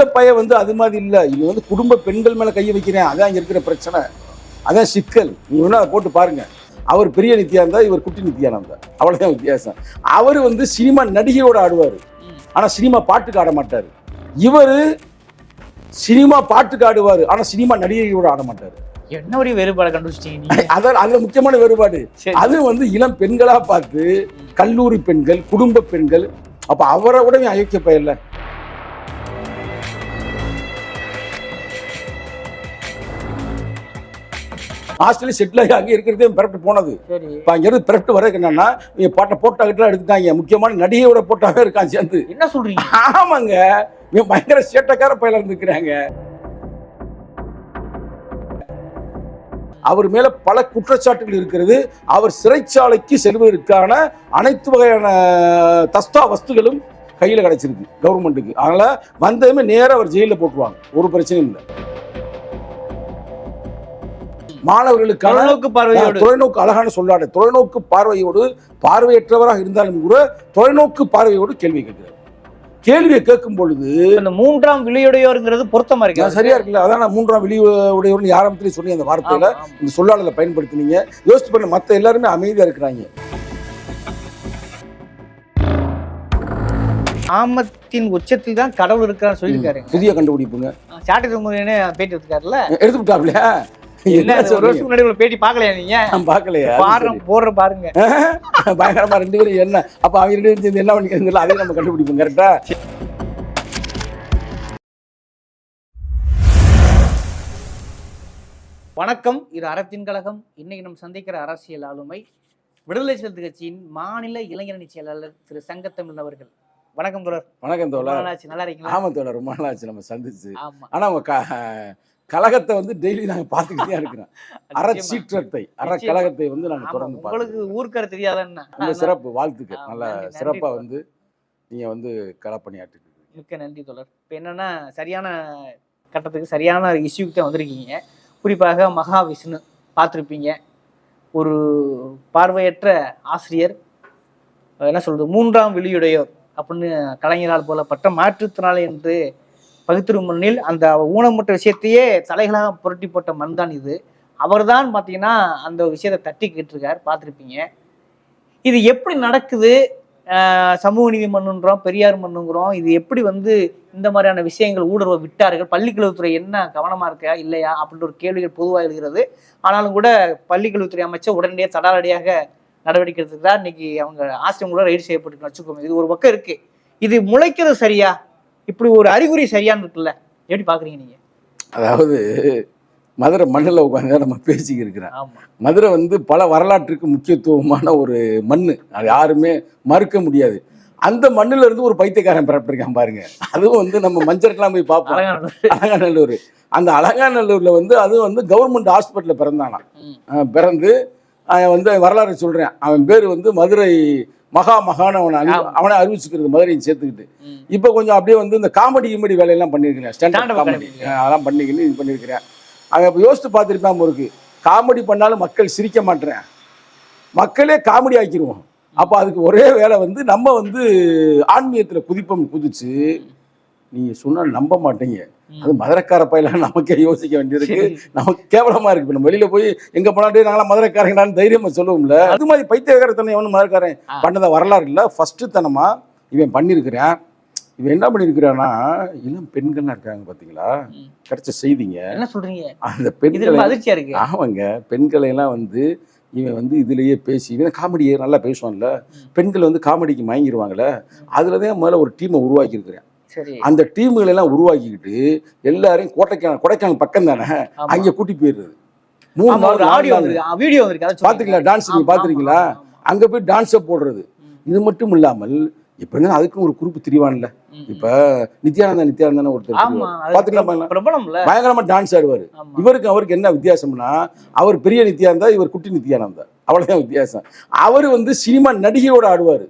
இந்த பையன் வந்து அது மாதிரி இல்லை. இது வந்து குடும்ப பெண்கள் மேல கையை வைக்கிறேன். அதான் இங்க இருக்கிற பிரச்சனை. அதான் சிக்கல். நீ வேணா அதை போட்டு பாருங்க. அவர் பெரிய நித்யானந்தா இவர் குட்டி நித்யானந்தா அவ்வளவுதான் வித்தியாசம். அவர் வந்து சினிமா நடிகையோட ஆடுவார். ஆனா சினிமா பாட்டுக்கு ஆட மாட்டார். இவர் சினிமா பாட்டுக்கு ஆடுவார். ஆனா சினிமா நடிகையோட ஆட மாட்டார். என்ன ஒரு வேறுபாடு கண்டுபிடிச்சிட்டீங்க அதான் அதுல முக்கியமான வேறுபாடு. அது வந்து இளம் பெண்களா பார்த்து கல்லூரி பெண்கள் குடும்ப பெண்கள் அப்ப அவரை விட அயோக்கிய பையன்ல ஹாஸ்டலில் செட்டில் ஆகி அங்கே இருக்கிறதே பிறட்டு போனது. இப்போ அங்கேருந்து பிறட்டு வர என்னன்னா இவன் பாட்டை போட்டாக்கிட்டுலாம் எடுத்துட்டாங்க முக்கியமான நடிகையோட போட்டாவே இருக்கான் சேர்ந்து. என்ன சொல்றீங்க? ஆமாங்க. பயங்கர சேட்டக்கார பயில இருந்துக்கிறாங்க. அவர் மேல பல குற்றச்சாட்டுகள் இருக்கிறது. அவர் சிறைச்சாலைக்கு செல்வதற்கான அனைத்து வகையான தஸ்தா வஸ்துகளும் கையில் கிடைச்சிருக்கு கவர்மெண்ட்டுக்கு. அதனால வந்ததுமே நேரா அவர் ஜெயிலில் போட்டுருவாங்க. ஒரு பிரச்சனையும் இல்லை. மாணவர்களுக்கான தொலைநோக்கு அழகான சொல்லாடு. தொலைநோக்கு பார்வையோடு பார்வையற்றவராக இருந்தாலும் கூட தொலைநோக்கு பார்வையோடு கேள்வி கேட்கிறார். கேள்வியை கேட்கும் பொழுது இந்த மூன்றாம் விலையுடையோருங்கிறது பொருத்தமா இருக்கு. சரியா இருக்குல்ல அதான் மூன்றாம் வெளி உடையவர்னு ஆரம்பத்திலே சொன்னேன் அந்த வார்த்தையில. இந்த சொல்லாடலை பயன்படுத்தினீங்க. யோசிச்சு பண்ண மத்த எல்லாருமே அமைதியா இருக்கிறாங்க. ஆமத்தின் உச்சத்தில் தான் கடவுள் இருக்கிறான்னு சொல்லியிருக்காரு புதிய கண்டுபிடிப்புங்க. சாட்டை துமுகனே பேட்டி எடுத்துக்காருல்ல? எடுத்து விட்டாப்ல என்ன ஒரு முன்னாடி பேட்டி பார்க்கலையா நீங்க? அது பாடுற போடுற பாருங்க சரி. பயங்கரமா ரெண்டு பேரும் என்ன? அப்ப அவங்க ரெண்டு பேரும் சேர்ந்து என்ன பண்ணிக்கிறதுல அதையும் நம்ம கண்டுபிடிப்போம் கரெக்டா வணக்கம் இது அறத்தின் கழகம். இன்னைக்கு நம்ம சந்திக்கிற அரசியல் ஆளுமை விடுதலை சிறுத்தை கட்சியின் மாநில இளைஞரணி செயலாளர் திரு சங்கத்தமிழ் அவர்கள். வணக்கம் தொடர் வணக்கம் தோழர். நல்லா இருக்கீங்களா? ஆமா தோழர் ரொம்ப நாள் ஆச்சு நம்ம சந்திச்சு. ஆனா கழகத்தை வந்து டெய்லி நாங்க பாத்துக்கிட்டே இருக்கிறோம் அற. சீற்றத்தை அற. கழகத்தை வந்து நாங்க ஆமா, தொடர்ந்து உங்களுக்கு ஊர்க்கற தெரியாதன்னா உங்க சிறப்பு வாழ்த்துக்கள் ஆ, நல்ல நன்றி, நன்றி சிறப்பா தோழர். வந்து நீங்க வந்து களப்பணியாற்றிட்டு இருக்கீங்க. மிக்க நன்றி தொடர் இப்போ என்னன்னா சரியான கட்டத்துக்கு சரியான இஷ்யூக்கு தான் வந்திருக்கீங்க குறிப்பாக மகாவிஷ்ணு பார்த்துருப்பீங்க ஒரு பார்வையற்ற ஆசிரியர் என்ன சொல்றது மூன்றாம் விழியுடையோர் அப்படின்னு கலைஞரால் போலப்பட்ட மாற்றுத்திறனாளி என்று பகுத்திரு முன்னில் அந்த ஊனமுற்ற விஷயத்தையே தலைகளாக புரட்டி போட்ட மண் தான் இது. அவர்தான் பார்த்தீங்கன்னா அந்த விஷயத்தை தட்டிக்கிட்டு இருக்கார் பார்த்துருப்பீங்க. இது எப்படி நடக்குது? சமூக நீதி மண்ணுன்றோம் பெரியார் மண்ணுங்கிறோம் இது எப்படி வந்து இந்த மாதிரியான விஷயங்கள் ஊடுருவ விட்டார்கள்? பள்ளிக்கல்வித்துறை என்ன கவனமாக இருக்கா இல்லையா அப்படின்ற ஒரு கேள்விகள் பொதுவாக எழுகிறது. ஆனாலும் கூட பள்ளிக்கல்வித்துறை அமைச்சர் உடனடியாக தடாலடியாக நடவடிக்கை எடுத்துட்டு இன்னைக்கு அவங்க ஆசிரியர் கூட ரைடு செய்யப்பட்டு வச்சுக்கோங்க இது ஒரு பக்கம் இருக்குது இது முளைக்கிறது சரியா? இப்படி ஒரு அறிகுறி சரியான்னு இருக்குல்ல எப்படி பாக்குறீங்க நீங்க? அதாவது மதுரை மண்ணில் உட்காந்து நம்ம பேசிக்கிட்டு இருக்கிறேன் மதுரை வந்து பல வரலாற்றுக்கு முக்கியத்துவமான ஒரு மண் அது யாருமே மறுக்க முடியாது. அந்த மண்ணுல இருந்து ஒரு பைத்தியக்காரன் பிறப்பிருக்கான் பாருங்க. அதுவும் வந்து நம்ம மஞ்சள்லாம் போய் பார்ப்போம். அலங்காநல்லூர் அந்த அலங்காநல்லூர்ல வந்து அது வந்து கவர்மெண்ட் ஹாஸ்பிட்டல்ல. அஹ் பிறந்து அவன் வந்து வரலாறு சொல்றேன் அவன் பேர் வந்து மதுரை மகா மகான் அவனை. அவனை அறிவிச்சுக்கிறது மதுரையை சேர்த்துக்கிட்டு. இப்போ கொஞ்சம் அப்படியே வந்து இந்த காமெடி கிமெடி வேலையெல்லாம் பண்ணியிருக்கிறேன் ஸ்டாண்ட் Stand-up காமெடி. அதெல்லாம் பண்ணிக்கின்னு இது பண்ணியிருக்கிறேன் அவன் இப்போ யோசித்து பார்த்துருப்பான் இருக்கு காமெடி பண்ணாலும் மக்கள் சிரிக்க மாட்டேறேன் மக்களே காமெடி ஆக்கிடுவோம் அப்போ அதுக்கு ஒரே வேலை வந்து நம்ம வந்து ஆன்மீகத்தில் குதிப்பம் குதிச்சு நீங்கள் சொன்னால் நம்ப மாட்டீங்க. அது மதுரைக்கார பையலாம் நமக்கே யோசிக்க வேண்டியிருக்கு. நமக்கு கேவலமா இருக்கு. நம்ம வெளியில போய் எங்க போனாட்டே நாங்களாம் மதுரைக்காரங்களான்னு தைரியமா சொல்லுவோம்ல. அது மாதிரி பைத்தியக்காரத்தனை எவனும் மதுரைக்காரன். பண்ணத வரலாறு இல்ல. ஃபர்ஸ்ட் தனமா இவன் பண்ணியிருக்கிறான். இவன் என்ன பண்ணியிருக்கிறான்னா இளம் பெண்கள்லாம் இருக்காங்க பாத்தீங்களா. கிடைச்ச செய்திங்க. என்ன சொல்றீங்க? அந்த பெண்களை அதிர்ச்சியா இருக்கு. ஆமாங்க. பெண்களை எல்லாம் வந்து இவன் வந்து இதுலயே பேசி இவன் காமெடியை நல்லா பேசுவான்ல. பெண்கள் வந்து காமெடிக்கு மயங்கிடுவாங்கல்ல அதுல தான் முதல்ல ஒரு டீமை உருவாக்கி இருக்கிறேன் சரி அந்த டீம்களை எல்லாம் உருவாக்கிக்கிட்டு எல்லாரையும் கோட்டைக்கான கொடைக்கானல் பக்கம் தானே. அங்கே கூட்டி போயிடுறது. மூணு நாள் ஆடியோ வீடியோ. பாத்துருக்கீங்களா டான்ஸ் நீங்க ஆமா, பாத்துருக்கீங்களா? ஆமா, ஆமா, ஆமா. அங்க போய் டான்ஸை போடுறது. இது மட்டும் இல்லாமல் இப்ப என்ன அதுக்கும் ஒரு குறிப்பு திரிவான்ல. இப்ப நித்யானந்தா நித்யானந்தா ஒருத்தர் பாத்துக்கலாம் பயங்கரமா டான்ஸ் ஆடுவாரு. இவருக்கு அவருக்கு என்ன வித்தியாசம்னா அவர் பெரிய நித்யானந்தா இவர் குட்டி நித்யானந்தா. அவ்வளவுதான் வித்தியாசம். அவர் வந்து சினிமா நடிகையோட ஆடுவாரு.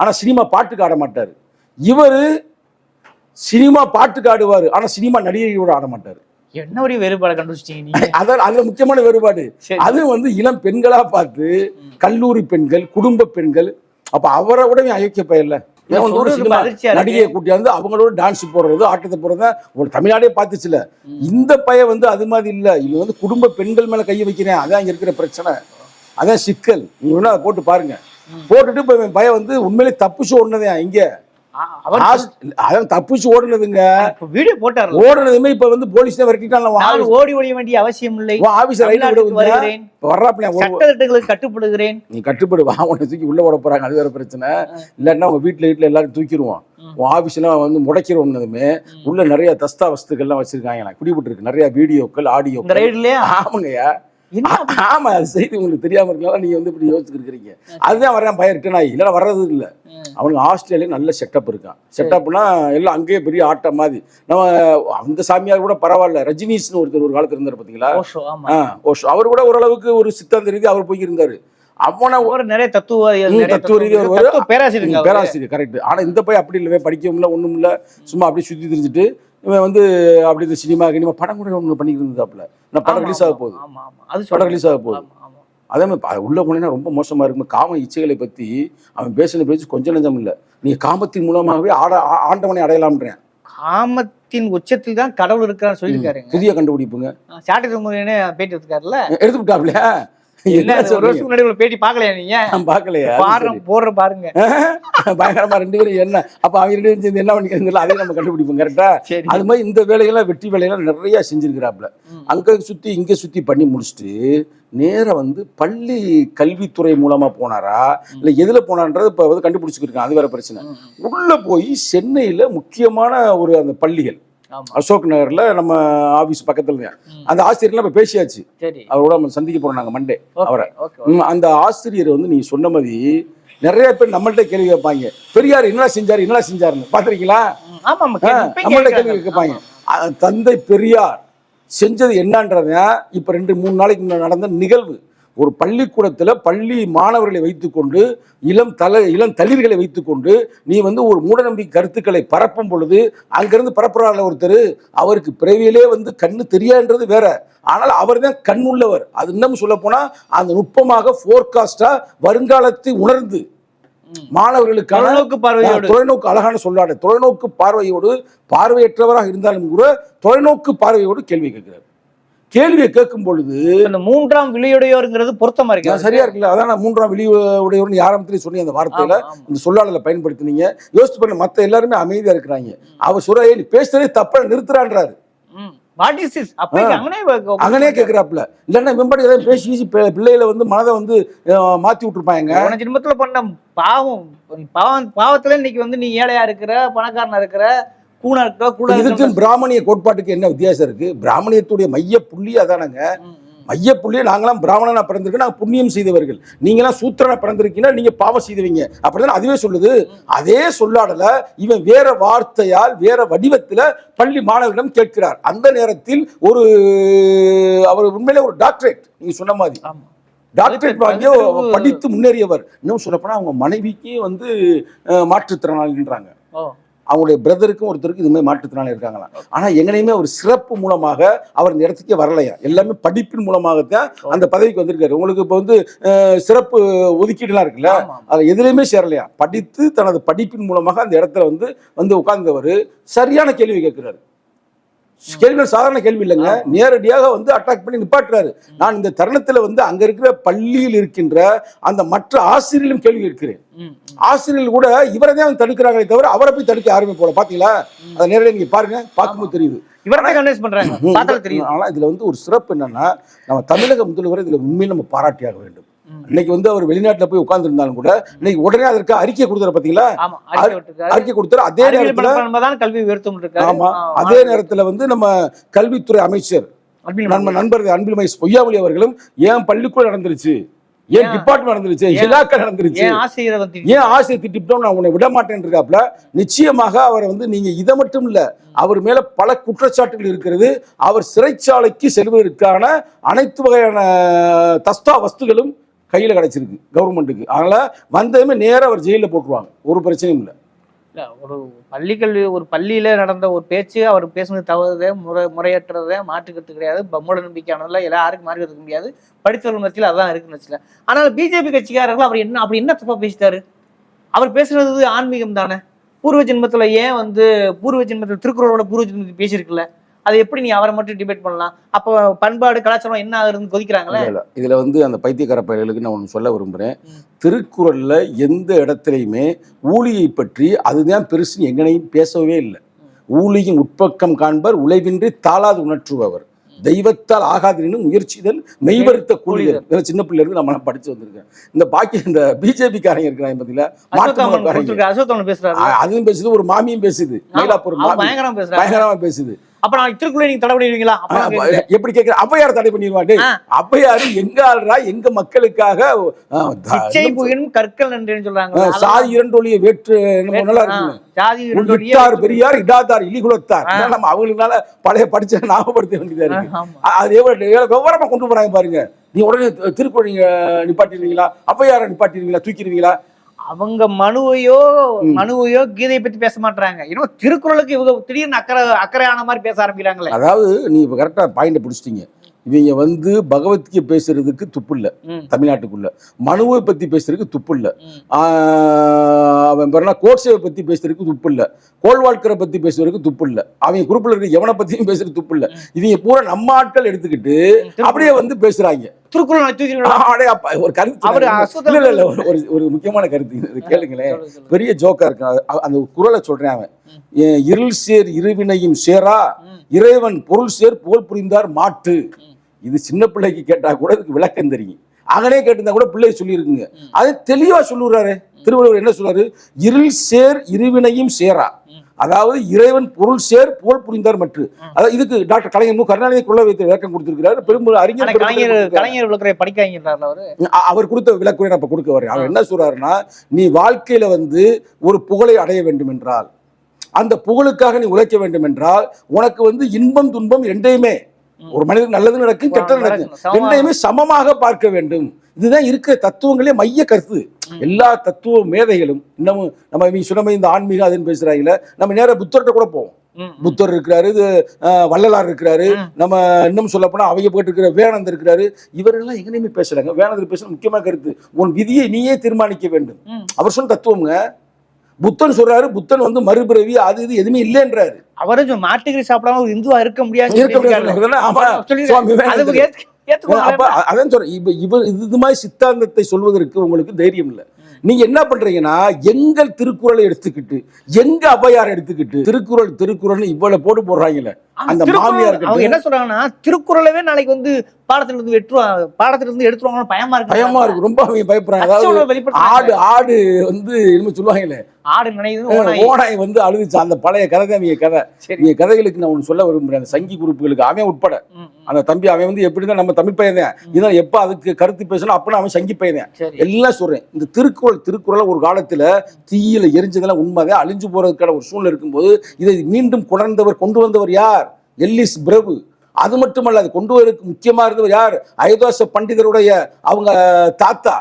ஆனா சினிமா பாட்டுக்கு ஆட மாட்டாரு இவரு சினிமா பாட்டுக்கு ஆடுவாரு. ஆனா சினிமா நடிகையோட ஆட மாட்டாரு. என்ன ஒரு வேறுபாடு கண்டுபிடிச்சிட்டீங்க அதான் அதுல முக்கியமான வேறுபாடு. அது வந்து இளம் பெண்களா பார்த்து. கல்லூரி பெண்கள் குடும்ப பெண்கள் அப்ப அவரை விட அயோக்கிய இருக்கு. நடிகையை கூட்டியாந்து அவங்களோட டான்ஸ் போடுறது ஆட்டத்தை போடுறது ஒரு தமிழ்நாடே பார்த்துச்சுல. இந்த பையன் வந்து அது மாதிரி இல்ல. இவன் வந்து குடும்ப பெண்கள் மேல கையை வைக்கிறேன். அதான் இங்க இருக்கிற பிரச்சனை. அதான் சிக்கல். நீ வேணா அதை போட்டு பாருங்க. போட்டுட்டு இப்ப பையன் வந்து உண்மையிலே தப்பிச்சு ஓடுனதே இங்க. அ- அவர் ஆஸ்- அதான் தப்பிச்சு ஓடுனதுங்க. வீடியோ போட்டார்ல. ஓடுனதுமே இப்ப வந்து போலீஸ் நான் ஓடி ஒழிய வேண்டிய அவசியம் இல்லை ஆபீசர் சட்டத்திட்டங்களுக்கு கட்டுப்படுகிறேன். நீ கட்டுப்படு வா உன்னை தூக்கி உள்ள ஓட போறாங்க அது வேற பிரச்சனை. இல்லைன்னா உங்க வீட்டுல வீட்டுல எல்லாரும் தூக்கிடுவோம் உன் ஆபீஸ்லாம் வந்து முடக்கிறோம்னதுமே உள்ள நிறைய தஸ்தா வஸ்துக்கள்லாம் வச்சிருக்காங்க குடிபட்டு இருக்கு நிறைய வீடியோக்கள் ரைடுலயே ஆமாங்கய்யா. ஆமா செய்தி உங்களுக்கு தெரியாம இருக்கலாம் நீங்க வந்து இப்படி யோசிச்சுட்டு இருக்கிறீங்க. அதுதான் வரேன் பையன் ரிட்டர்ன் ஆகி இல்லைன்னா வர்றது இல்ல. அவனுக்கு ஆஸ்திரேலியா நல்ல செட்டப் இருக்கான் செட்டப்னா எல்லாம் அங்கேயே பெரிய ஆட்டம் மாதிரி. நம்ம அந்த சாமியார் கூட பரவாயில்ல. ரஜினிஷ்னு ஒருத்தர் ஒரு காலத்துல இருந்தார் பாத்தீங்களா? ஓஷோ. அவர் கூட ஓரளவுக்கு ஒரு சித்தாந்த ரீதி அவர் போய் இருந்தாரு அவனை ஒரு நிறைய தத்துவ தத்துவ-. தத்துவ பேராசிரியர் கரெக்ட் ஆனா இந்த பையன் அப்படி இல்லவே படிக்கவும் இல்லை ஒண்ணும் இல்ல. சும்மா அப்படியே சுத்தி திரிஞ்சுட்டு இவன் வந்து அப்படி இந்த சினிமா கினிமா படம் கூட ஒன்று பண்ணிட்டு இருந்தாப்புல நான் படம் ரிலீஸ் ஆக போகுது. ஆமா ஆமா. அது படம். ரிலீஸ் ஆக போகுது. அதே மாதிரி உள்ள போனீங்கன்னா ரொம்ப மோசமா இருக்கும். காம இச்சைகளை பத்தி அவன் பேசின பேச்சு கொஞ்சம் நெஞ்சம் இல்ல. நீ காமத்தின் மூலமாகவே ஆட ஆண்டவனை அடையலாம்ன்றேன். காமத்தின் உச்சத்தில் தான் கடவுள் இருக்கிறான்னு சொல்லியிருக்காருங்க. புதிய கண்டுபிடிப்புங்க. சாட்டை முறையினே பேட்டி எடுத்துக்காருல்ல எடுத்து அது ஒரு முன்னாடி பேட்டி பார்க்கலையா நீங்க? பார்க்கலையா அது பாடுற பாருங்க. பயங்கரமா ரெண்டு பேரும் என்ன? அப்ப அவங்க ரெண்டு பேரும் சேர்ந்து என்ன பண்ணிக்கிறதுல நம்ம கண்டுபிடிப்போம் கரெக்டா அது மாதிரி இந்த வேலையெல்லாம் வெற்றி வேலையெல்லாம் நிறைய செஞ்சிருக்கிறாப்புல. ம். அங்க சுத்தி இங்க சுத்தி பண்ணி முடிச்சுட்டு நேரா வந்து பள்ளி கல்வித்துறை மூலமா போனாரா? இல்ல எதுல போனான்றது இப்ப வந்து கண்டுபிடிச்சிருக்கான் அது வேற பிரச்சனை. உள்ள போய் சென்னையில முக்கியமான ஒரு அந்த பள்ளிகள் அசோக் நகர்ல நம்ம ஆபீஸ் பக்கத்துல. அந்த ஆசிரியர்லாம் இப்ப பேசியாச்சு. அவரோட நம்ம சந்திக்க போறோம் நாங்க மண்டே அவரை. அந்த ஆசிரியர் வந்து நீங்க சொன்ன மாதிரி நிறைய பேர் நம்மள்ட்ட கேள்வி கேட்பாங்க. பெரியார் என்ன செஞ்சாரு என்ன செஞ்சாருன்னு. பாத்திருக்கீங்களா? நம்மள்ட்ட. கேள்வி கேட்பாங்க. தந்தை பெரியார் செஞ்சது என்னன்றத இப்ப ரெண்டு மூணு நாளைக்கு முன்னாடி நடந்த நிகழ்வு. ஒரு பள்ளிக்கூடத்துல பள்ளி மாணவர்களை வைத்துக்கொண்டு இளம் தல இளம் தளிர்களை வைத்துக்கொண்டு நீ வந்து ஒரு மூடநம்பிக்கை கருத்துக்களை பரப்பும் பொழுது அங்கிருந்து பரப்புறாள் ஒருத்தர் அவருக்கு பிறவியிலே வந்து கண்ணு தெரியான்றது வேற. ஆனால் அவர் தான் கண் உள்ளவர். அது இன்னும் சொல்ல போனா அந்த நுட்பமாக ஃபோர்காஸ்டா வருங்காலத்தை உணர்ந்து ம். மாணவர்களுக்கான தொலைநோக்கு பார்வையோடு. தொலைநோக்கு அழகான சொல்லாடு தொலைநோக்கு பார்வையோடு பார்வையற்றவராக இருந்தாலும் கூட தொலைநோக்கு பார்வையோடு கேள்வி கேட்கிறார். கேள்வியை கேட்கும் பொழுது இந்த மூன்றாம் விலையுடையோருங்கிறது பொருத்தமா இருக்கு சரியா இருக்குல்ல அதான் நான் மூன்றாம் வெளி உடையவர்னு ஆரம்பத்திலே சொன்னேன் அந்த வார்த்தையில. இந்த சொல்லாடலை பயன்படுத்தினீங்க. யோசிச்சு பண்ண மத்த எல்லாருமே அமைதியா இருக்கிறாங்க. அவர் "ஏய், நீ பேசுறதே தப்பா நிறுத்துறான்றாரு. What is. அங்கனே கேட்கிறாப்புல இல்லைன்னா வெம்பாடி ஏதாவது பேசி பி- பிள்ளைகளை வந்து மனதை வந்து மாத்தி விட்டுருப்பாங்க போன ஜென்மத்துல பண்ண பாவம் பாவம் பாவத்துல இன்னைக்கு வந்து நீ ஏழையா இருக்கிற பணக்காரனா இருக்கிற கூணா இருக்கிற கூட இதுக்கும் பிராமணிய கோட்பாட்டுக்கு என்ன வித்தியாசம் இருக்கு? பிராமணியத்துடைய மைய புள்ளி அதானங்க மைய புள்ளியே நாங்களாம் பிராமணனா பிறந்திருக்கோம் நாங்கள் புண்ணியம் செய்தவர்கள். நீங்களாம் சூத்திரனா பிறந்திருக்கீங்கன்னா நீங்க பாவம் செய்தவீங்க? அப்படிதான் அதுவே சொல்லுது. அதே சொல்லாடல இவன் வேற வார்த்தையால் வேற வடிவத்துல பள்ளி மாணவர்களிடம் கேட்கிறார். அந்த நேரத்தில் ஒரு அவர் உண்மையிலே ஒரு டாக்டரேட் நீங்க சொன்ன மாதிரி. டாக்டரேட் வாங்கிய படித்து முன்னேறியவர். இன்னும் சொல்லப்போனா அவங்க மனைவிக்கு வந்து மாற்றுத்திறனாளின்றாங்க. அவங்களுடைய பிரதருக்கும் ஒருத்தருக்கு இது மாதிரி மாற்றுத்திறனாளி இருக்காங்களாம். ஆனா எங்கனையுமே ஒரு சிறப்பு மூலமாக அவர் இந்த இடத்துக்கே வரலையா? எல்லாமே படிப்பின் மூலமாகத்தான் அந்த பதவிக்கு வந்திருக்காரு. உங்களுக்கு இப்போ வந்து சிறப்பு ஒதுக்கீடுலாம் இருக்குல்ல. அது எதுலையுமே சேரலையா? படித்து தனது படிப்பின் மூலமாக அந்த இடத்துல வந்து வந்து உட்கார்ந்தவர் சரியான கேள்வி கேட்கிறாரு. கேள்விகள் சாதாரண கேள்வி இல்லைங்க. நேரடியாக வந்து அட்டாக் பண்ணி நிப்பாட்டுறாரு. நான் இந்த தருணத்துல வந்து அங்க இருக்கிற பள்ளியில் இருக்கின்ற அந்த மற்ற ஆசிரியர்களும் கேள்வி ம். ஆசிரியர்கள் கூட இவரை தான் தடுக்கிறாங்களே தவிர அவரை போய் தடுக்க யாருமே போல பாத்தீங்களா? அதை நேரடியாக நீங்க பாருங்க. பார்க்கும்போது தெரியுது. இவரை கன்வின்ஸ் பண்றாங்க. பார்த்தா தெரியும் ஆனா இதுல வந்து ஒரு சிறப்பு என்னன்னா நம்ம தமிழக முதல்வரை இதுல உண்மையில் நம்ம பாராட்டியாக வேண்டும். இன்னைக்கு வந்து அவர் வெளிநாட்டுல போய் உட்கார்ந்திருந்தாலும் கூட இன்னைக்கு உடனே அதற்கு அறிக்கை கொடுத்தாரு பாத்தீங்களா அறிக்கை கொடுத்தாரு. அதே நேரத்துல கல்வி உயர்த்தும் ஆமா அதே நேரத்துல வந்து நம்ம கல்வித்துறை அமைச்சர் நம்ம நண்பர் அன்பில் மகேஷ் பொய்யாமொழி அவர்களும் ஏன் பள்ளிக்கூடம் நடந்துருச்சு? ஏன்? டிபார்ட்மெண்ட் நடந்துருச்சு? இலாக்கா நடந்துருச்சு? ஏன் ஆசிரியரை திட்டிவிட்டோம் நான் உன்னை விட மாட்டேன் இருக்காப்ல நிச்சயமாக அவர் வந்து நீங்க இதை மட்டும் இல்ல அவர் மேல பல குற்றச்சாட்டுகள் இருக்கிறது. அவர் சிறைச்சாலைக்கு செல்வதற்கான அனைத்து வகையான தஸ்தா வஸ்துகளும் கையில் கிடச்சிருக்கு கவர்மெண்ட்டுக்கு அதனால் வந்ததுமே நேராக அவர் ஜெயிலில் போட்டுருவாங்க. ஒரு பிரச்சனையும் இல்லை. ஒரு பள்ளிக்கல்வி ஒரு பள்ளியில் நடந்த ஒரு பேச்சு அவர் பேசுனது தவறுதே முறை முறையற்றதே மாற்றுக்கிறது கிடையாது. மூட நம்பிக்கையானதில் எல்லாருக்கும் மாற்றி இருக்க முடியாது. படித்தவர்கள் மத்தியில் அதான் இருக்குன்னு வச்சுல ஆனால் பிஜேபி கட்சிக்காரர்கள் அவர் என்ன அப்படி என்ன தப்பாக பேசிட்டாரு? அவர் பேசுனது ஆன்மீகம் தானே? பூர்வ ஜென்மத்தில் ஏன் வந்து பூர்வ ஜென்மத்தில் திருக்குறளோட பூர்வ ஜென்மத்தில் பேசியிருக்குல்ல அதை எப்படி நீ அவரை மட்டும் டிபேட் பண்ணலாம்? அப்போ பண்பாடு கலாச்சாரம் என்ன ஆகுதுன்னு கொதிக்கிறாங்களே? இல்ல. இதுல வந்து அந்த பைத்தியக்கார பயல்களுக்கு நான் ஒன்று சொல்ல விரும்புறேன். ம். திருக்குறள்ல எந்த இடத்துலையுமே ஊழியை பற்றி அதுதான் பெருசு எங்கனையும் பேசவே இல்லை. ஊழியின் உட்பக்கம் காண்பர் உழைவின்றி தாளாது உணர்ற்றுபவர். தெய்வத்தால் ஆகாதினும் முயற்சிதல் மெய்வருத்த கூலியர் சின்ன பிள்ளை இருந்து நம்ம படிச்சு வந்திருக்கேன். இந்த பாக்கி இந்த பிஜேபி காரங்க இருக்கிறாங்க பேசுறாரு. அதுவும் பேசுது ஒரு மாமியும் பேசுது. மயிலாப்பூர் பயங்கரமா பேசுது. அப்ப நான் திருக்குறளை நீங்க தடை பண்ணிடுவீங்களா. எப்படி கேட்கிற ஔவையார் தடை ஆ. ஔவையார் எங்க ஆள்றா எங்க மக்களுக்காக கற்கள் நன்றின்னு சொல்றாங்க. சாதி இரண்டொழிய வேற்று நல்லா இரண்டொழிய இட்டார் பெரியார் இடாதார் இலிகுலத்தார் நம்ம அவங்களுனால பழைய படிச்ச ஞாபகப்படுத்த வேண்டியதா இருக்கு. அது எவ்வளவு விவரமா கொண்டு போறாங்க பாருங்க. நீ உடனே திருக்குறள் நீங்க நிப்பாட்டிடுவீங்களா? ஔவையாரை நிப்பாட்டிடுவீங்களா? தூக்கிடுவீங்களா? அவங்க மனுவையோ மனுவையோ கீதையை பத்தி பேச மாட்டாங்க இன்னும் திருக்குறளுக்கு இவங்க திடீர்னு அக்கறை அக்கறையான மாதிரி பேச ஆரம்பிக்கிறாங்களே. அதாவது நீ இப்ப கரெக்டா பாயிண்ட பிடிச்சிட்டீங்க. இவங்க வந்து பகவத்கீதை பேசுறதுக்கு துப்பு இல்ல. தமிழ்நாட்டுக்குள்ள. மனுவை பத்தி பேசுறதுக்கு துப்பு இல்ல. அவன் பேர்னா கோட்சேவை பத்தி பேசுறதுக்கு துப்பு இல்ல. கோல்வாழ்க்கரை பத்தி பேசுறதுக்கு துப்பு இல்ல. அவங்க குரூப்ல இருக்க எவனை பத்தியும் பேசுறதுக்கு துப்பு இல்ல. இவங்க பூரா நம்ம ஆட்கள் எடுத்துக்கிட்டு அப்படியே வந்து பேசுறாங்க. ஒரு முக்கியமான கருத்து இது. கேளுங்களேன். பெரிய ஜோக்கா இருக்கு அந்த குரலை சொல்றேன் அவன். இருள் சேர் இருவினையும் சேரா. இறைவன் பொருள் சேர் புகழ் புரிந்தார் மாட்டு. இது சின்ன பிள்ளைக்கு கேட்டா கூட இதுக்கு விளக்கம் தெரியும். அங்கனே கேட்டிருந்தா கூட பிள்ளை சொல்லியிருக்குங்க. அது தெளிவா சொல்லுறாரு. திருவள்ளுவர் என்ன சொல்றாரு? இருள் சேர் இருவினையும் சேரா. அதாவது இறைவன் பொருள் சேர் புகழ் புரிந்தார் மற்று. அதாவது இதுக்கு டாக்டர் கலைஞர் மு. கருணாநிதி குள்ள வைத்து விளக்கம் கொடுத்திருக்கிறாரு. பெரும்பு ஆனா அறிஞர் கலைஞர் விளக்குற படிக்காங்கிறாரு அவரு? கொடுத்த விளக்குரை நான் இப்ப கொடுக்க வரேன் அவர் என்ன சொல்றாருன்னா நீ வாழ்க்கையில வந்து ஒரு புகழை அடைய வேண்டும் என்றால் அந்த புகழுக்காக நீ உழைக்க வேண்டும் என்றால் உனக்கு வந்து இன்பம் துன்பம் ரெண்டையுமே. ஒரு மனிதன் நல்லது நடக்கும் கெட்டது நடக்கும் ரெண்டையுமே சமமாக பார்க்க வேண்டும். இதுதான் இருக்கிற தத்துவங்களே மைய கருத்து. எல்லா தத்துவ மேதைகளும் இன்னமும் நம்ம நீ சொன்ன இந்த ஆன்மீக அதுன்னு பேசுறாங்கல்ல நம்ம நேரா புத்தர்கிட்ட கூட போவோம். புத்தர் இருக்கிறாரு இது வள்ளலார் இருக்கிறாரு. நம்ம இன்னும் சொல்ல போனா அவங்க போயிட்டு இருக்கிற வேணந்தர் இருக்கிறாரு இவரெல்லாம் எங்கனையுமே பேசுறாங்க வேணந்தர் பேசுற முக்கியமான கருத்து. உன் விதியை நீயே தீர்மானிக்க வேண்டும். அவர் சொன்ன தத்துவம்ங்க புத்தன் சொல்றாரு புத்தன் வந்து மறுபிறவி அது இது எதுவுமே இல்லைன்றாரு. அவரு சொ- மாட்டுக்கறி சாப்பிடாம ஒரு இந்துவா இருக்க முடியாது அதான் சொல்றேன். இப்ப இவர் இது மாதிரி சித்தாந்தத்தை சொல்வதற்கு உங்களுக்கு தைரியம் இல்ல. நீங்க என்ன பண்றீங்கன்னா எங்கள் திருக்குறளை எடுத்துக்கிட்டு எங்க அவ்வையார் எடுத்துக்கிட்டு திருக்குறள் திருக்குறள்னு இவ்வளவு போட்டு போடுறாங்கல்ல. அந்த மாமியார். என்ன சொல்றாங்கன்னா திருக்குறளவே நாளைக்கு வந்து பாடத்துல இருந்து வெட்டுவாங்க பாடத்துல இருந்து எடுத்துருவாங்கன்னு பயமா இருக்கு. பயமா இருக்கு. ரொம்ப அவங்க பயப்படுறாங்க. அதாவது. ஆடு ஆடு வந்து என்னமோ சொல்லுவாங்கல்ல ஆடு நினைது ஓனாய் வந்து அழுதுச்சு. அந்த பழைய கதை தான் அவங்க கதை. நீங்க கதைகளுக்கு நான் ஒன்று சொல்ல விரும்புறேன். அந்த சங்கி குரூப்புகளுக்கு. அவன் உட்பட. அந்த தம்பி அவன் வந்து எப்படிதான் நம்ம தமிழ் பையன் தான். இதான் எப்ப அதுக்கு கருத்து பேசணும் அப்பனா அவன் சங்கி பையன் தான். எல்லாம் சொல்றேன். இந்த திருக்குறள் திருக்குறளை ஒரு காலத்துல தீயில எரிஞ்சதெல்லாம் உண்மைதான் அழிஞ்சு போறதுக்கான ஒரு சூழ்நிலை இருக்கும்போது இதை மீண்டும் கொணர்ந்தவர் கொண்டு வந்தவர் யார்? எல்லிஸ் பிரபு. அது மட்டுமல்ல அது கொண்டு வரதுக்கு முக்கியமா இருந்தவர் யார்? அயோதாச பண்டிதருடைய அவங்க தாத்தா.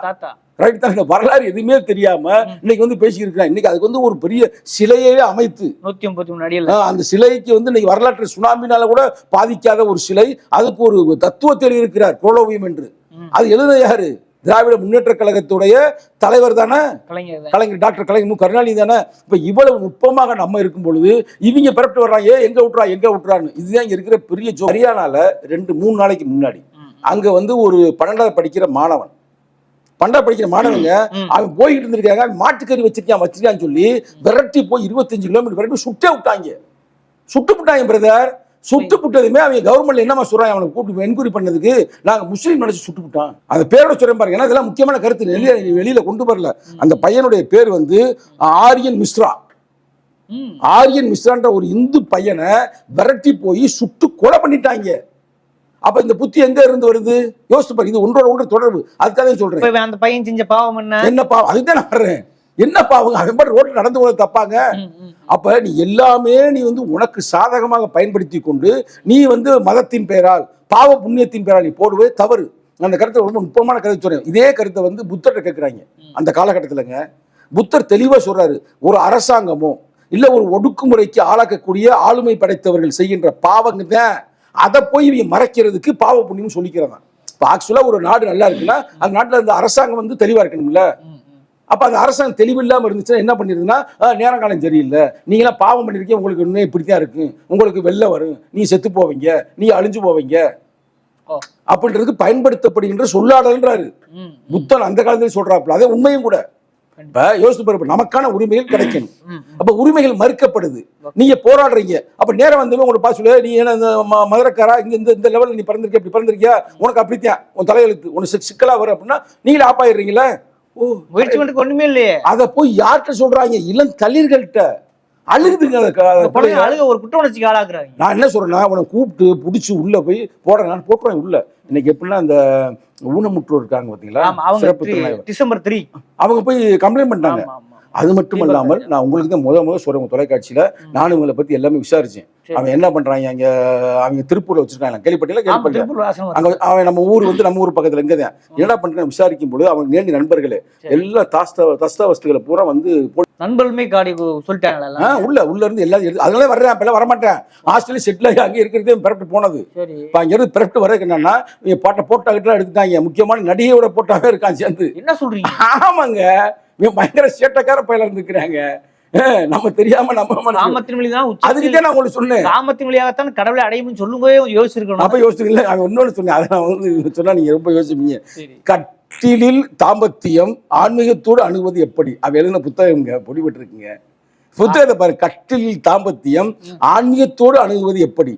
ரைட் தான்? வரலாறு எதுவுமே தெரியாம இன்னைக்கு வந்து பேசியிருக்கிறான் இன்னைக்கு அதுக்கு வந்து ஒரு பெரிய சிலையே அமைத்து. நூத்தி முப்பத்தி மூணு அந்த சிலைக்கு வந்து இன்னைக்கு வரலாற்று சுனாமினால கூட பாதிக்காத ஒரு சிலை. அதுக்கு ஒரு தத்துவத்தில் இருக்கிறார் கோலோவியம் என்று. அது எழுத யாரு? திராவிட முன்னேற்ற கழகத்துடைய தலைவர் தானே? கலைஞர் டாக்டர் கலைஞர் மு. கருணாநிதி தானே? இப்ப இவ்வளவு நுட்பமாக நம்ம இருக்கும் பொழுது இவங்க பிறப்பிட்டு வர்றாங்க ஏ எங்க விட்டுறா எங்க விட்டுறான்னு? இதுதான் இங்க இருக்கிற பெரிய ஜோ ஹரியானால ரெண்டு மூணு நாளைக்கு முன்னாடி அங்க வந்து ஒரு பன்னெண்டாவது படிக்கிற மாணவன் பன்னெண்டாவது படிக்கிற மாணவங்க. அவன் போய்கிட்டு இருந்திருக்காங்க அவன் மாட்டுக்கறி வச்சிருக்கான் வச்சிருக்கான்னு சொல்லி விரட்டி போய் இருபத்தஞ்சு கிலோமீட்டர் விரட்டி சுட்டே விட்டாங்க. சுட்டு விட்டாங்க பிரதர் சுட்டு விட்டதுமே அவங்க கவர்மெண்ட்ல என்னமா சொல்றாங்க? அவனை கூப்பிட்டு என்கொயரி பண்ணதுக்கு நாங்க முஸ்லீம் நினைச்சு சுட்டு விட்டான் அந்த பேரோட சொல்றேன் பாருங்க. ஏன்னா இதெல்லாம் முக்கியமான கருத்து. வெளியே வெளியில கொண்டு வரல. அந்த பையனுடைய பேர் வந்து ஆரியன் மிஸ்ரா. ஆரியன் மிஸ்ரான்ற ஒரு இந்து பையனை விரட்டி போய் சுட்டு கொலை பண்ணிட்டாங்க. அப்ப இந்த புத்தி எங்க இருந்து வருது? யோசிச்சு பாரு. இது ஒன்றோட ஒன்று தொடர்பு. அதுக்காக சொல்றேன். அந்த பையன் செஞ்ச பாவம் என்ன? என்ன பாவம்? அதுதான் நான் வர்றேன். என்ன பாவம் அவன் பாட்டு ரோட்ல நடந்து போது தப்பாங்க. அப்ப நீ எல்லாமே நீ வந்து உனக்கு சாதகமாக பயன்படுத்தி கொண்டு நீ வந்து மதத்தின் பெயரால் பாவ புண்ணியத்தின் பெயரால் நீ போடுவது தவறு. அந்த கருத்தை ரொம்ப நுட்பமான கருத்து சொல்றேன். இதே கருத்தை வந்து புத்தர்கிட்ட கேட்குறாங்க. அந்த காலகட்டத்திலங்க. புத்தர் தெளிவா சொல்றாரு ஒரு அரசாங்கமோ இல்ல ஒரு ஒடுக்குமுறைக்கு ஆளாக்கக்கூடிய ஆளுமை படைத்தவர்கள் செய்கின்ற பாவங்க தான் அதை போய் இவங்க மறைக்கிறதுக்கு பாவ புண்ணியம் சொல்லிக்கிறதான் இப்போ ஆக்சுவலாக ஒரு நாடு நல்லா இருக்குன்னா அந்த நாட்டில் இந்த அரசாங்கம் வந்து தெளிவா இருக்கணும்ல. அப்ப அந்த அரசாங்கம் தெளிவில்லாம இருந்துச்சுன்னா என்ன பண்ணிருதுன்னா "ஆ, நேரம் காலம் சரியில்லை. நீங்களாம் பாவம் பண்ணிருக்கீங்க. உங்களுக்கு இன்னும் இப்படித்தான் இருக்கு. உங்களுக்கு வெள்ளம் வரும். நீ செத்து போவீங்க. நீ அழிஞ்சு போவீங்க. அப்படின்றதுக்கு பயன்படுத்தப்படுகின்ற சொல்லாடல்ன்றாரு. புத்தன் அந்த காலத்துல சொல்றாப்புல. அதே உண்மையும் கூட. இப்ப யோசித்து பாருங்க. நமக்கான உரிமைகள் கிடைக்கணும். அப்ப உரிமைகள் மறுக்கப்படுது. நீங்க போராடுறீங்க. அப்ப நேரம் வந்து உங்களுக்கு பாசு நீ என்ன மதுரைக்காரா? இங்க இந்த இந்த லெவலில் நீ பிறந்திருக்க இப்படி பிறந்திருக்கியா? உனக்கு அப்படித்தான். உன் தலையெழுத்து. உனக்கு சிக்- சிக்கலா வரும் அப்படின்னா நீங்களே ஆப்பாயிடுறீங்களே முயற்சி பண்ணிட்டு ஒண்ணுமே இல்லையே. அதை போய் யார்கிட்ட சொல்றாங்க? இளம் தளிர்கள்ட்ட. அழுகுதுங்க அழுக ஒரு குற்ற உணர்ச்சிக்கு ஆளாக்குறாங்க. நான் என்ன சொல்றேன்னா அவனை கூப்பிட்டு பிடிச்சி உள்ள போய் போடுறேன். நான் போட்டுறேன் உள்ள. இன்னைக்கு எப்படின்னா அந்த ஊனமுற்றோர் இருக்காங்க பாத்தீங்களா? அவங்க. December three. அவங்க போய் கம்ப்ளைண்ட் ஆமா. அது மட்டும் இல்லாமல் நான் உங்களுக்கு தான் முத முத சொல்றேன் உங்க தொலைக்காட்சியில. நானும் இவங்களை பத்தி எல்லாமே விசாரிச்சேன். சரி. அவன் என்ன பண்றாங்க அங்க அவங்க திருப்பூர்ல வச்சிருக்காங்க. கேள்விப்பட்டீங்களா ஆமா கேள்விப்பட்டேன் அங்க அவன் நம்ம ஊர் வந்து நம்ம ஊர் பக்கத்துல இங்க தான். என்னடா பண்றேன் விசாரிக்கும் பொழுது அவன் நேர்ந்த நண்பர்களே. எல்லா தாஸ்த தஸ்தா வஸ்துகளை பூரா வந்து நண்பர்களுமே காடி சொல்லிட்டாங்களா உள்ள உள்ள இருந்து எடுத்து அதனால வர்றேன் அப்பெல்லாம் வரமாட்டேன். ஹாஸ்டல்ல செட்டில் ஆகி அங்கே இருக்கிறதே பிறப்பிட்டு போனது. இப்போ அங்க இருந்து பிறப்பிட்டு வர்றதுக்கு என்னன்னா பாட்டை போட்டா கிட்ட எடுத்துட்டாங்க. முக்கியமான நடிகையோட போட்டாவே இருக்கான் சேர்ந்து. என்ன சொல்றீங்க? ஆமாங்க. பயங்கர சேட்டக்கார பயில இருந்துக்கிறாங்க நம்ம தெரியாம நம்ம காமத்தின் வழி தான் அதுக்கிட்டே நான் உங்களுக்கு சொன்னேன். காமத்தின் வழியாகத்தான் கடவுளை அடையும்னு சொல்லும்போதே யோசிச்சிருக்கணும். அப்ப யோசிச்சுக்கல அவன் இன்னொன்னு சொன்னேன். அதை நான் வந்து சொன்னா நீங்க ரொம்ப யோசிப்பீங்க. கட்டிலில் தாம்பத்தியம் ஆன்மீகத்தோடு அணுகுவது எப்படி? அவ எழுதின புத்தகம்ங்க பொடிபட்டிருக்குங்க. புத்தகத்தை பாரு. கட்டிலில் தாம்பத்தியம் ஆன்மீகத்தோடு அணுகுவது எப்படி.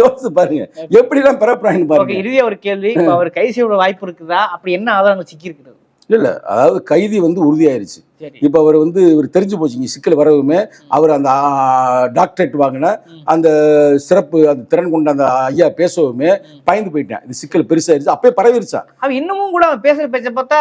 யோசிச்சு பாருங்க. எப்படிலாம் பிறப்புறாங்கன்னு ஓகே பாருங்க. இறுதியா ஒரு கேள்வி. அவர் கை செய்ய வாய்ப்பு இருக்குதா? அப்படி என்ன ஆதாரங்கள் சிக்கி இருக்குது இல்ல இல்ல அதாவது கைதி வந்து உறுதியாயிருச்சு. இப்ப அவர் வந்து இவர் தெரிஞ்சு போச்சுங்க சிக்கல் வரவுமே அவர் அந்த டாக்டரேட் வாங்கின. அந்த சிறப்பு அந்த திறன் கொண்ட அந்த ஐயா பேசவுமே பயந்து போயிட்டேன். இது சிக்கல் பெருசாயிருச்சு அப்பயே பரவிருச்சா? அவன் இன்னமும் கூட பேசுற பேச்ச பார்த்தா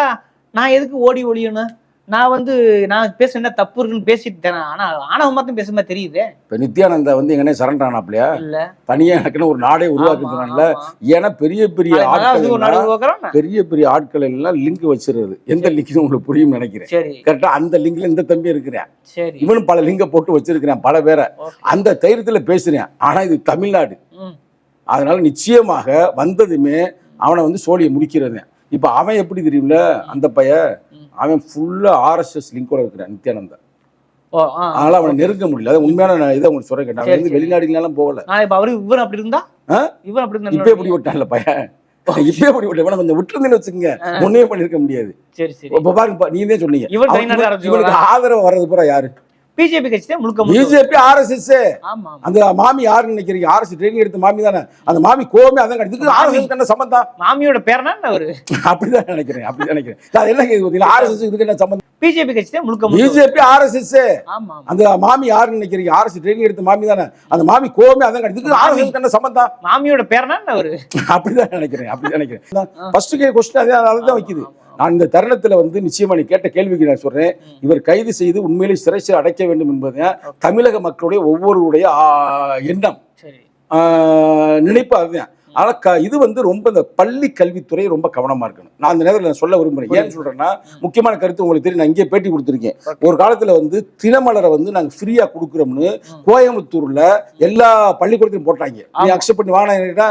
நான் எதுக்கு ஓடி ஒளியணும்? நான் வந்து நான் பேச என்ன தப்பு இருக்குன்னு பேசிட்டு தானே. ஆனா ஆணவம் மாத்தம் பேசுற மாதிரி தெரியுதே. இப்ப நித்யானந்தா வந்து எங்கனே சரண்டர் ஆனாப்லையா? இல்ல. தனியா எனக்குன்னு ஒரு நாடே உருவாக்குனால ஏன்னா பெரிய பெரிய ஆட்கள் பெரிய பெரிய ஆட்கள் எல்லாம் லிங்க் வச்சிருது. எந்த லிங்க்னு உங்களுக்கு புரியும் நினைக்கிறேன். கரெக்டா அந்த லிங்க்ல இந்த தம்பி இருக்கிறேன். சரி. இவனும் பல லிங்க போட்டு வச்சிருக்கிறேன் பல பேரை. அந்த தைரியத்துல பேசுறேன். ஆனா இது தமிழ்நாடு. அதனால நிச்சயமாக வந்ததுமே அவனை வந்து சோழியை முடிக்கிறது. இப்ப அவன் எப்படி தெரியும்ல அந்த பையன். அவன் ஃபுல்லா ஆர்எஸ்எஸ் லிங்கோட இருக்கிறான் நித்யானந்தா. அதனால அவனை நெருங்க முடியல. அது உண்மையான இதை உங்களுக்கு சொல்ல கேட்டேன். வந்து. வெளிநாடுலாம் போகல. நான் இப்ப அவரு இவன் அப்படி இருந்தா? ஆ? இவன் அப்படி இருந்தா? இப்பே இப்படி விட்டான்ல பையன். இப்பே இப்படி விட்ட கொஞ்சம் விட்டுருந்தேன்னு வச்சுக்கோங்க. ஒண்ணுமே பண்ணிருக்க முடியாது. சரி சரி. இப்ப பாருங்க நீ சொன்னீங்க. இவனுக்கு ஆதரவு வர்றது பூரா யாரு? பிஜேபி கட்சி தான் முழுக்க பிஜேபி ஆர்எஸ்எஸ். அந்த மாமி யாருன்னு நினைக்கிறீங்க? ஆர்எஸ் ட்ரைனிங் எடுத்த மாமி தானே? அந்த மாமி கோவமே அதான் கிடையாது. ஆர்எஸ் என்ன சம்பந்தம்? மாமியோட பேர் என்ன அவரு? அப்படிதான் நினைக்கிறேன் அப்படிதான் நினைக்கிறேன். அது என்ன கேக்குது பாத்தீங்களா ஆர்எஸ் இதுக்கு என்ன சம்பந்தம்? பிஜேபி கட்சி தான் முழுக்க பிஜேபி ஆர்எஸ்எஸ். அந்த மாமி யாருன்னு நினைக்கிறீங்க? ஆர்எஸ் ட்ரைனிங் எடுத்த மாமி தானே? அந்த மாமி கோவமே அதான் கிடையாது. ஆர்எஸ் என்ன சம்பந்தம்? மாமியோட பேர் என்ன அவரு? அப்படிதான் நினைக்கிறேன் அப்படி நினைக்கிறேன். ஃபர்ஸ்ட் கே கொஸ்டின் அதே அதுதான் வைக்குது. நான் இந்த தருணத்துல வந்து நிச்சயமா நீ கேட்ட கேள்விக்கு நான் சொல்றேன். இவர் கைது செய்து உண்மையிலே சிறைச்சு அடைக்க வேண்டும் என்பது தமிழக மக்களுடைய ஒவ்வொருடைய எண்ணம். நினைப்பு அதுதான். ஆனா க இது வந்து ரொம்ப இந்த பள்ளி கல்வித்துறை ரொம்ப கவனமா இருக்கணும். நான் அந்த நேரத்தில் நான் சொல்ல விரும்புறேன். ஏன்னு சொல்றேன்னா முக்கியமான கருத்து உங்களுக்கு தெரியும். நான் இங்கே பேட்டி கொடுத்துருக்கேன். ஒரு காலத்துல வந்து தினமலரை வந்து நாங்க ஃப்ரீயா கொடுக்குறோம்னு. கோயம்புத்தூர்ல எல்லா பள்ளிக்கூடத்தையும் போட்டாங்க. நீ. அக்செப்ட் பண்ணி வாங்கினா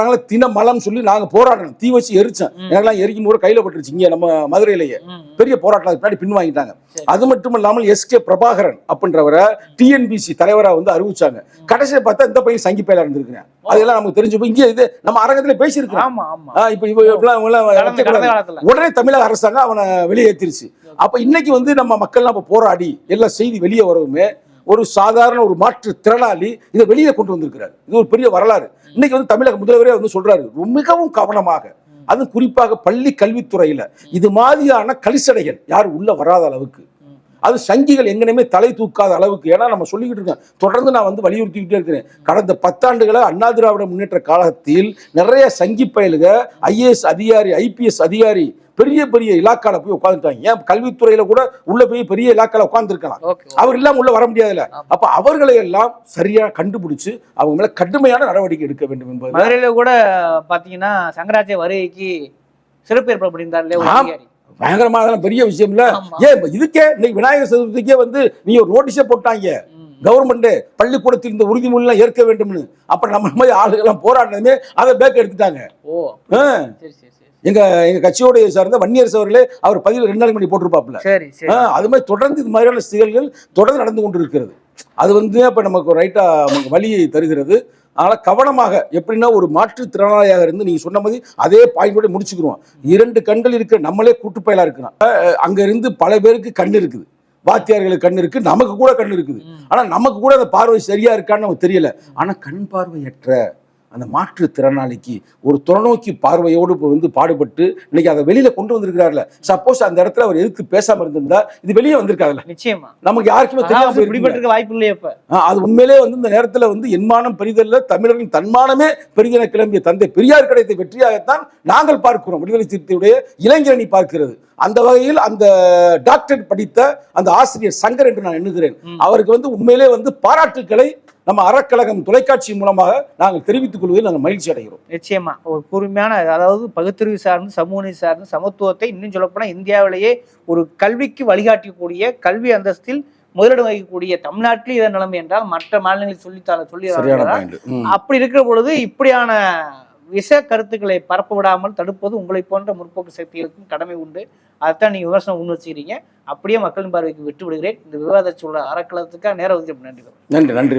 நாங்கள தினமலம் சொல்லி நாங்க போராடணும் தீ வச்சு எரிச்சோம். ம். எனக்கெல்லாம் எரிக்கும் போது கையில பட்டுருச்சு. இங்க நம்ம மதுரையிலேயே. பெரிய போராட்டம். பின்னாடி பின் வாங்கிட்டாங்க. அது மட்டும் இல்லாமல் எஸ் கே பிரபாகரன் அப்படின்றவரை டிஎன்பிசி தலைவரா வந்து அறிவிச்சாங்க. கடைசியை பார்த்தா இந்த பையன் சங்கி பயில இருந்திருக்கிறேன். அதெல்லாம் நமக்கு தெரிஞ்சு போய் இங்கே இது நம்ம அரங்கத்துல ஆ, இப்ப. காலத்துல. உடனே தமிழக அரசாங்கம் அவனை வெளியேற்றிருச்சு. அப்ப இன்னைக்கு வந்து நம்ம மக்கள்லாம் இப்ப போராடி எல்லா செய்தி வெளியே வரவுமே ஒரு சாதாரண ஒரு மாற்று திறனாளி இதை வெளியே கொண்டு வந்திருக்கிறார். இது ஒரு பெரிய வரலாறு. இன்னைக்கு வந்து தமிழக முதல்வரே வந்து சொல்றாரு மிகவும் கவனமாக. அதுவும் குறிப்பாக பள்ளி கல்வித்துறையில. இது மாதிரியான கலிசடைகள் யாரும் உள்ள வராத அளவுக்கு. அது சங்கிகள் எங்கனையுமே தலை தூக்காத அளவுக்கு. ஏன்னா நம்ம சொல்லிக்கிட்டு இருக்கோம். தொடர்ந்து நான் வந்து வலியுறுத்திக்கிட்டே இருக்கிறேன். கடந்த பத்தாண்டுகள அண்ணா திராவிட முன்னேற்ற காலத்தில் நிறைய சங்கி பயலுக ஐஏஎஸ் அதிகாரி ஐபிஎஸ் அதிகாரி பெரிய பெரிய இலாக்கால போய் உட்காந்துட்டாங்க ஏன்? கல்வித்துறையில கூட உள்ள போய் பெரிய இலாக்கால உட்காந்துருக்கலாம் அவர் இல்லாம உள்ள வர முடியாதுல்ல. அப்ப அவர்களை எல்லாம் சரியா கண்டுபிடிச்சு அவங்க மேல கடுமையான நடவடிக்கை எடுக்க வேண்டும் என்பது மதுரையில கூட பாத்தீங்கன்னா சங்கராச்சாரிய வருகைக்கு சிறப்பு ஏற்பாடு. அதிகாரி. பயங்கரமான பெரிய விஷயம் இல்ல. ஏன் இதுக்கே இன்னைக்கு விநாயகர் சதுர்த்திக்கே வந்து நீ ஒரு நோட்டீஸே போட்டாங்க. கவர்மெண்ட் பள்ளிக்கூடத்தில் இந்த உறுதிமொழிலாம் ஏற்க வேண்டும்னு. அப்ப நம்ம மாதிரி ஆளுகெல்லாம் போராடினதுமே அதை பேக் எடுத்துட்டாங்க. எங்க எங்க கட்சியோடைய சார்ந்த வன்னியரசு அவர்களே அவர் பதிவு ரெண்டு சரி சரி. ஆ, அது மாதிரி தொடர்ந்து இது மாதிரியான செயல்கள் தொடர்ந்து நடந்து கொண்டு இருக்கிறது அது வந்து அப்ப நமக்கு ரைட்டா நமக்கு வழியை தருகிறது. அதனால கவனமாக எப்படின்னா ஒரு மாற்றுத்திறனாளியாக இருந்து நீங்க சொன்ன மாதிரி அதே பாயிண்டோட முடிச்சுக்கிறோம் இரண்டு கண்கள் இருக்கிற நம்மளே கூட்டுப்பயலா இருக்கிறோம் அஹ், அங்க இருந்து பல பேருக்கு கண் இருக்குது. வாத்தியார்களுக்கு கண் இருக்கு நமக்கு கூட கண் இருக்குது. ம். ஆனா நமக்கு கூட அந்த பார்வை சரியா இருக்கான்னு நமக்கு தெரியல. ஆனா கண் பார்வையற்ற அந்த மாற்றுத்திறனாளிக்கு ஒரு தொலைநோக்கி பார்வையோடு வந்து பாடுபட்டு இன்னைக்கு அதை வெளியில கொண்டு வந்திருக்கிறார்ல. சப்போஸ் அந்த இடத்துல அவர் எதிர்த்து பேசாம இருந்திருந்தா இது வெளியே வந்திருக்காதுல்ல. நிச்சயமா. நமக்கு யாருக்குமே தெரியாம. பிடிபட்டிருக்க வாய்ப்பு இல்லையே அது உண்மையிலே வந்து இந்த நேரத்துல வந்து என்மானம் பெரிதல்ல தமிழர்களின் தன்மானமே பெரிதென கிளம்பிய தந்தை பெரியார் கிடைத்த வெற்றியாகத்தான் நாங்கள் பார்க்கிறோம். விடுதலை சிறுத்தையுடைய இளைஞரணி பார்க்கிறது. அந்த வகையில் அந்த டாக்டர் படித்த அந்த ஆசிரியர் சங்கர் என்று நான் எண்ணுகிறேன். அவருக்கு வந்து உண்மையிலே வந்து பாராட்டுக்களை நம்ம அறக்கழகம் தொலைக்காட்சி மூலமாக நாங்கள் தெரிவித்துக் கொள்வதில் நாங்கள் மகிழ்ச்சி அடைகிறோம். நிச்சயமா. ஒரு கூர்மையான அதாவது பகுத்தறிவு சார்ந்து சமூக நீதி சார்ந்து சமத்துவத்தை இன்னும் சொல்லப்போனா இந்தியாவிலேயே ஒரு கல்விக்கு வழிகாட்டக்கூடிய கல்வி அந்தஸ்தில் முதலிடம் வகிக்கக்கூடிய தமிழ்நாட்டில் இதன் நிலைமை என்றால் மற்ற மாநிலங்களில் சொல்லித்தால சொல்லி அப்படி இருக்கிற பொழுது இப்படியான விஷ கருத்துக்களை பரப்ப விடாமல் தடுப்பது உங்களை போன்ற முற்போக்கு சக்திகளுக்கும் கடமை உண்டு. அதைத்தான் நீங்க விமர்சனம் முன் வச்சுக்கிறீங்க. அப்படியே மக்களின் பார்வைக்கு விட்டு விடுகிறேன். இந்த விவாத சூழல் அறக்கலத்துக்காக நேரம் நன்றி. நன்றி நன்றி.